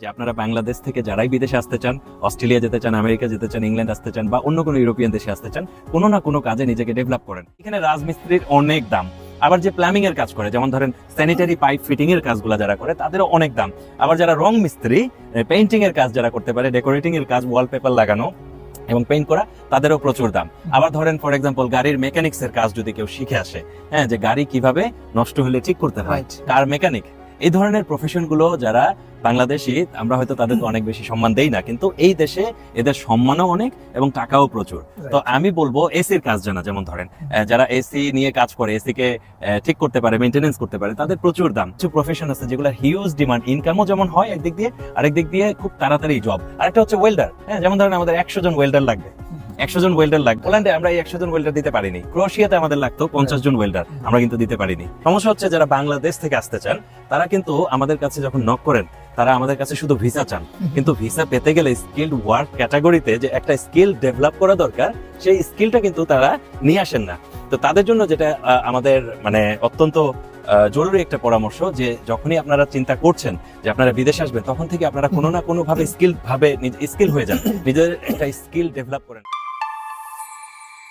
যে আপনারা বাংলাদেশ থেকে যারাই বিদেশে আসতে চান অস্ট্রেলিয়া যেতে চান আমেরিকা যেতে চান ইংল্যান্ড আসতে চান বা অন্য কোনো ইউরোপিয়ান দেশে আসতে চান কোনো না কোনো কাজে নিজেকে ডেভেলপ করেন। এখানে রাজমিস্ত্রির অনেক দাম। আবার যে প্ল্যামিং এর কাজ করে যেমন ধরেন স্যানিটারি পাইপ ফিটিং এর কাজগুলো যারা করে তাদেরও অনেক দাম। আবার যারা রং মিস্ত্রি পেইন্টিং এর কাজ যারা করতে পারে ডেকোরেটিং এর কাজ ওয়ালপেপার লাগানো এবং পেইন্ট করা তাদেরও প্রচুর দাম। আবার ধরেন ফর এক্সাম্পল গাড়ির মেকানিক্স এর কাজ যদি কেউ শিখে আসে হ্যাঁ যে গাড়ি কীভাবে নষ্ট হলে ঠিক করতে হয়. কার মেকানিক এই ধরনের প্রফেশনগুলো যারা বাংলাদেশি আমরা হয়তো তাদেরকে অনেক বেশি সম্মান দেই না কিন্তু এই দেশে এদের সম্মানও অনেক এবং টাকাও প্রচুর। তো আমি বলব এসির কাজ জানা যেমন ধরেন যারা এসি নিয়ে কাজ করে এসি কে আহ, ঠিক করতে পারে মেনটেনেন্স করতে পারে তাদের প্রচুর দাম। কিছু প্রফেশন আছে যেগুলো হিউজ ডিমান্ড ইনকামও যেমন হয় একদিক দিয়ে আরেক দিক দিয়ে খুব তাড়াতাড়ি জব আরেকটা হচ্ছে ওয়েল্ডার হ্যাঁ যেমন ধরেন আমাদের একশো জন ওয়েল্ডার লাগবে। একশো জন ওয়েল্ডার লাগবে। পোল্যান্ডে আমরা এই একশো জন ওয়েল্ডার দিতে পারিনি। ক্রোয়েশিয়াতে আমাদের লাগতো পঞ্চাশ জন ওয়েল্ডার আমরা কিন্তু দিতে পারিনি। সমস্যা হচ্ছে যারা বাংলাদেশ থেকে আসতে চান, তারা কিন্তু আমাদের কাছে যখন নক করেন, তারা আমাদের কাছে শুধু ভিসা চান। কিন্তু ভিসা পেতে গেলে স্কিল্ড ওয়ার্ক ক্যাটাগরিতে যে একটা স্কিল ডেভেলপ করা দরকার, সেই স্কিলটা কিন্তু তারা নিয়ে আসেন না। তো তাদের জন্য যেটা আমাদের মানে অত্যন্ত জরুরি একটা পরামর্শ যে যখনই আপনারা চিন্তা করছেন যে আপনারা বিদেশে আসবেন, তখন থেকে আপনারা কোনো না কোনো ভাবে স্কিল ভাবে স্কিল হয়ে যান। নিজের একটা স্কিল ডেভেলপ করেন।